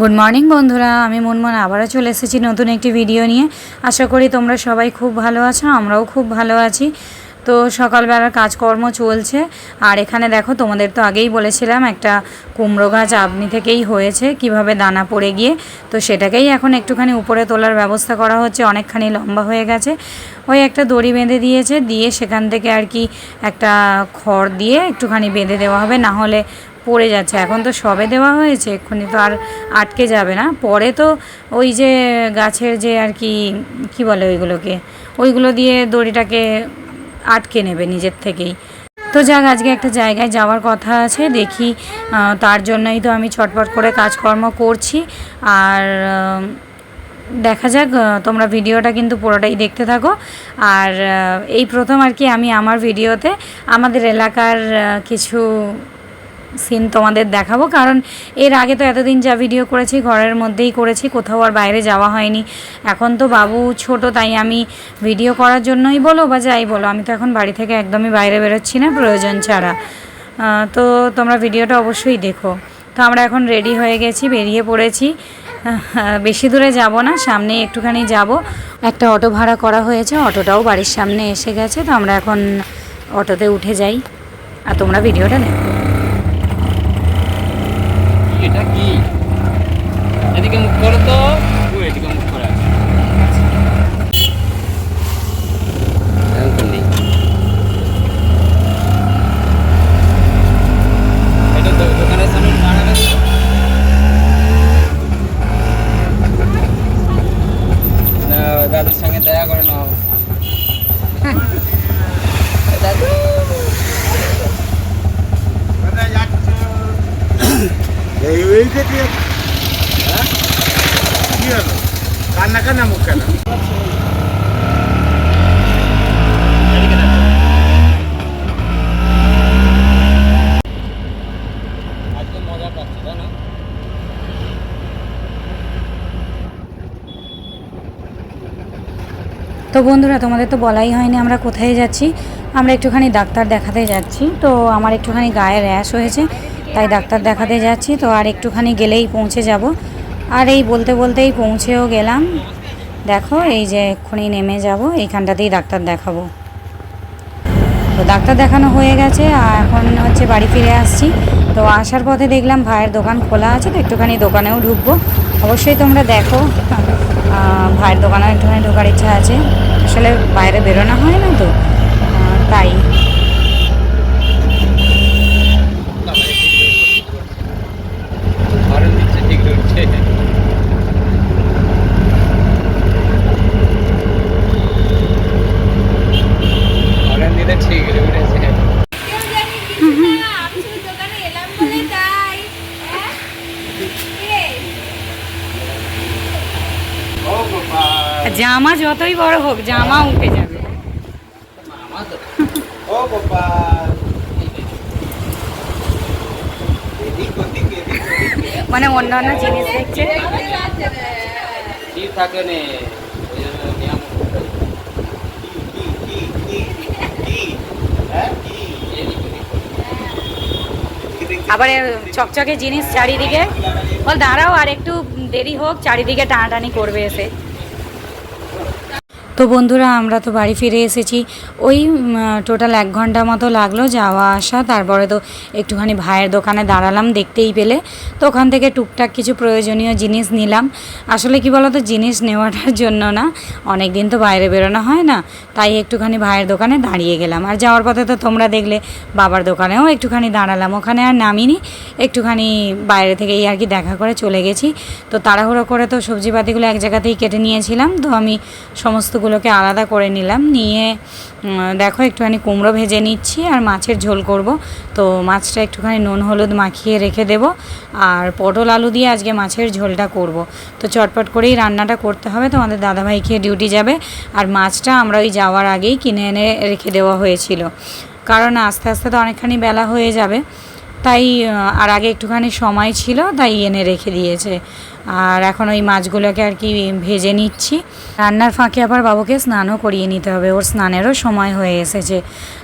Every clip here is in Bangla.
গুড মর্নিং বন্ধুরা। আমি মনমন, আবারও চলে এসেছি নতুন একটি ভিডিও নিয়ে। আশা করি তোমরা সবাই খুব ভালো আছো, আমরাও খুব ভালো আছি। তো সকালবেলার কাজকর্ম চলছে। আর এখানে দেখো, তোমাদের তো আগেই বলেছিলাম, একটা কুমড়ো গাছ আপনি থেকেই হয়েছে, কীভাবে দানা পড়ে গিয়ে। তো সেটাকেই এখন একটুখানি উপরে তোলার ব্যবস্থা করা হচ্ছে, অনেকখানি লম্বা হয়ে গেছে। ওই একটা দড়ি বেঁধে দিয়েছে, দিয়ে সেখান থেকে আর কি একটা খড় দিয়ে একটুখানি বেঁধে দেওয়া হবে। না হলে পড়ে যাচ্ছে। এখন তো সবে দেওয়া হয়েছে, এক্ষুনি তো আর আটকে যাবে না। পরে তো ওই যে গাছের যে আর কি কি বলে ওইগুলোকে? ওইগুলো দিয়ে দড়িটাকে আটকে নেবে নিজের থেকেই। তো যাক, আজকে একটা জায়গায় যাওয়ার কথা আছে, দেখি তার জন্যই তো আমি ছটপট করে কাজকর্ম করছি। আর দেখা যাক তোমরা ভিডিওটা কিন্তু পুরোটাই দেখতে থাকো। আর এই প্রথম আর কি আমি আমার ভিডিওতে আমাদের এলাকার কিছু সিন তোমাদের দেখাবো, কারণ এর আগে তো এতদিন যা ভিডিও করেছি, ঘরের মধ্যেই করেছি, কোথাও আর বাইরে যাওয়া হয়নি। এখন তো বাবু ছোট, তাই আমি ভিডিও করার জন্যই বলো বা যাই বলো, আমি তো এখন বাড়ি থেকে একদমই বাইরে বেরোচ্ছি না, প্রয়োজন ছাড়া। তো তোমরা ভিডিওটা অবশ্যই দেখো। তো আমরা এখন রেডি হয়ে গেছি, বেরিয়ে পড়েছি। বেশি দূরে যাব না সামনে একটুখানি যাব। একটা অটো ভাড়া করা হয়েছে, অটোটাও বাড়ির সামনে এসে গেছে, তো আমরা এখন অটোতে উঠে যাই। আর তোমরা ভিডিওটা দেখো। এটা কি এদিকে মুখ করো তো ও এদিকে মুখ করে আছে এরকম তো নেই এটা তো দোকানের সামনে দাঁড়াবে তো। না, দাদুর সঙ্গে দেখা করে নাও দাদু এই এইটা হ্যাঁ? তো বন্ধুরা, তোমাদের তো বলাই হয়নি আমরা কোথায় যাচ্ছি। আমরা একটুখানি ডাক্তার দেখাতে যাচ্ছি। তো আমার একটুখানি গায়ে র্যাশ হয়েছে। তাই ডাক্তার দেখাতে যাচ্ছি, তো আর একটুখানি গেলেই পৌঁছে যাব। আর এই বলতে বলতেই পৌঁছেও গেলাম। দেখো, এই যে এক্ষুনি নেমে যাব, এইখানটাতেই ডাক্তার দেখাবো। তো ডাক্তার দেখানো হয়ে গেছে, আর এখন হচ্ছে বাড়ি ফিরে আসছি। তো আসার পথে দেখলাম ভাইয়ের দোকান খোলা আছে, তো একটুখানি দোকানেও ঢুকবো। অবশ্যই তোমরা দেখো ভাইয়ের দোকানেও একটুখানি ঢোকার ইচ্ছা আছে। আসলে বাইরে বেরোনো হয় না তো তাই হরেন দিচ্ছে ঠিক রয়েছে হরেন দিতে ঠিক রয়েছে কেউ জানি কিছু না আমি শুধু দোকানে এলাম বলে তাই হ্যাঁ? কিরে? ও গোপাল জামা যতই বড় হোক জামা উঠে যাবে। মানে অন্যান্য জিনিস দেখছে। থাকে নে। আবার চকচকে জিনিস চারিদিকে। বল দাঁড়াও আর একটু দেরি হোক চারিদিকে টানাটানি করবে এসে। তো বন্ধুরা, আমরা তো বাড়ি ফিরে এসেছি। ওই টোটাল এক ঘণ্টা মতো লাগল যাওয়া আসা। তারপরে তো একটুখানি ভাইয়ের দোকানে দাঁড়ালাম দেখতেই পেলে। তো ওখান থেকে টুকটাক কিছু প্রয়োজনীয় জিনিস নিলাম। আসলে কি বলতো, জিনিস নেওয়াটার জন্য না অনেক দিন তো বাইরে বেরোনো হয় না। তাই একটুখানি ভাইয়ের দোকানে দাঁড়িয়ে গেলাম। আর যাওয়ার পথে তো তোমরা দেখলে, বাবার দোকানেও একটুখানি দাঁড়ালাম। ওখানে আর নামিনি। একটুখানি বাইরে থেকেই আর কি দেখা করে চলে গেছি। তো তাড়াহুড়ো করে তো সবজিপাতিগুলো এক জায়গাতেই কেটে নিয়েছিলাম। তো আমি সমস্তগুলোকে আলাদা করে নিলাম। নিয়ে দেখো একটুখানি কুমড়ো ভেজে নিচ্ছি আর মাছের ঝোল করব। তো মাছটা একটুখানি নুন, হলুদ মাখিয়ে রেখে দেব আর পটল আলু দিয়ে আজকে মাছের ঝোলটা করব। তো চটপট করেই রান্নাটা করতে হবে। তো আমাদের দাদাভাই খেয়ে ডিউটি যাবে আর মাছটা আমরা ওই যাওয়ার আগেই কিনে এনে রেখে দেওয়া হয়েছিল। কারণ আস্তে আস্তে তো অনেকখানি বেলা হয়ে যাবে। তাই আর আগে একটুখানি সময় ছিল, তাই এনে রেখে দিয়েছে। আর এখন ওই মাছগুলোকে আর কি ভেজে নিচ্ছি। রান্নার ফাঁকে আবার বাবুকে স্নানও করিয়ে নিতে হবে, ওর স্নানেরও সময় হয়ে এসেছে।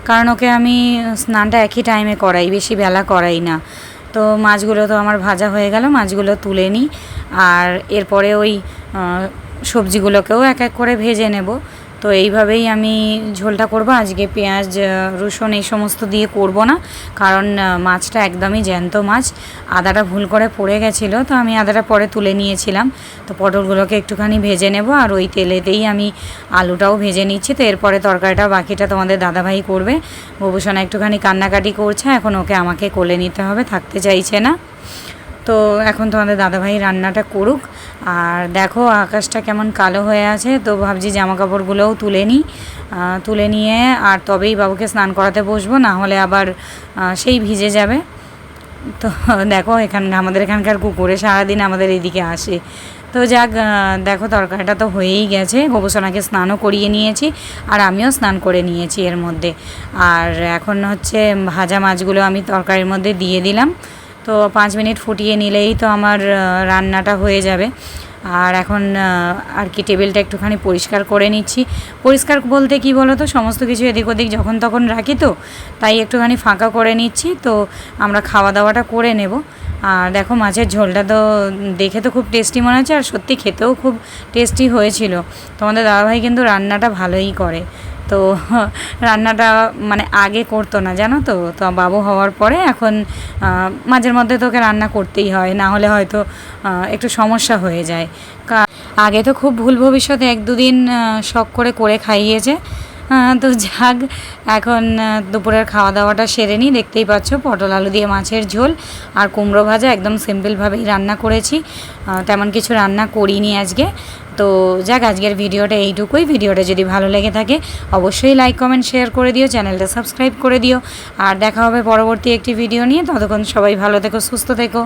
কারণ ওকে আমি স্নানটা একই টাইমে করাই, বেশি বেলা করাই না। তো মাছগুলো তো আমার ভাজা হয়ে গেল, মাছগুলো তুলে নিই। আর এরপরে ওই সবজিগুলোকেও এক এক করে ভেজে নেব। তো এইভাবেই আমি ঝোলটা করব। আজকে পেঁয়াজ রসুন এই সমস্ত দিয়ে করব না, কারণ মাছটা একদমই জ্যান্ত মাছ। আদাটা ভুল করে পড়ে গেছিল, তো আমি আদাটা পরে তুলে নিয়েছিলাম। তো পটলগুলোকে একটুখানি ভেজে নেব, আর ওই তেলেতেই আমি আলুটাও ভেজে নিচ্ছি। তো এরপরে তরকারিটা বাকিটা তোমাদের দাদাভাই করবে। ববুসোনা একটুখানি কান্নাকাটি করছে, এখন ওকে আমাকে কোলে নিতে হবে, থাকতে চাইছে না। তো এখন তোমাদের দাদাভাই রান্নাটা করুক। আর দেখো আকাশটা কেমন কালো হয়ে আছে, তো ভাবছি জামা কাপড়গুলোও তুলে নিই। তুলে নিয়ে আর তবেই বাবুকে স্নান করাতে বসবো, না হলে আবার সেই ভিজে যাবে। তো দেখো এখান, আমাদের এখানকার কুকুরে সারাদিন আমাদের এদিকে আসে। তো যাক দেখো তরকারিটা তো হয়েই গেছে গোবসোনাকে স্নানও করিয়ে নিয়েছি, আর আমিও স্নান করে নিয়েছি এর মধ্যে। আর এখন হচ্ছে ভাজা মাছগুলো আমি তরকারির মধ্যে দিয়ে দিলাম। তো পাঁচ মিনিট ফুটিয়ে নিলেই তো আমার রান্নাটা হয়ে যাবে। আর এখন আর কি টেবিলটা একটুখানি পরিষ্কার করে নিচ্ছি। পরিষ্কার বলতে কি বলো তো সমস্ত কিছু এদিক ওদিক যখন তখন রাখি তো, তাই একটুখানি ফাঁকা করে নিচ্ছি। তো আমরা খাওয়া দাওয়াটা করে নেব। আর দেখো মাছের ঝোলটা তো দেখে তো খুব টেস্টি মনে হচ্ছে, আর সত্যি খেতেও খুব টেস্টি হয়েছিল। তোমাদের দাদাভাই কিন্তু রান্নাটা ভালোই করে। তো রান্নাটা মানে আগে করতো না, জানো তো? তো বাবু হওয়ার পরে এখন মাঝের মধ্যে তোকে রান্না করতেই হয়, না হলে হয়তো একটু সমস্যা হয়ে যায়। আগে তো খুব ভুল ভবিষ্যতে এক দুদিন শখ করে করে খাইয়েছে। তো যাক, এখন দুপুরের খাওয়া দাওয়াটা সেরে নিই। দেখতেই পাচ্ছ, পটল আলু দিয়ে মাছের ঝোল আর কুমড়ো ভাজা একদম সিম্পলভাবেই রান্না করেছি। তেমন কিছু রান্না করিনি আজকে। তো যাক, আজকের ভিডিওটা এইটুকুই। ভিডিওটা যদি ভালো লেগে থাকে, অবশ্যই লাইক কমেন্ট শেয়ার করে দিও, চ্যানেলটা সাবস্ক্রাইব করে দিও। আর দেখা হবে পরবর্তী একটি ভিডিও নিয়ে। ততক্ষণ সবাই ভালো থেকো, সুস্থ থেকো।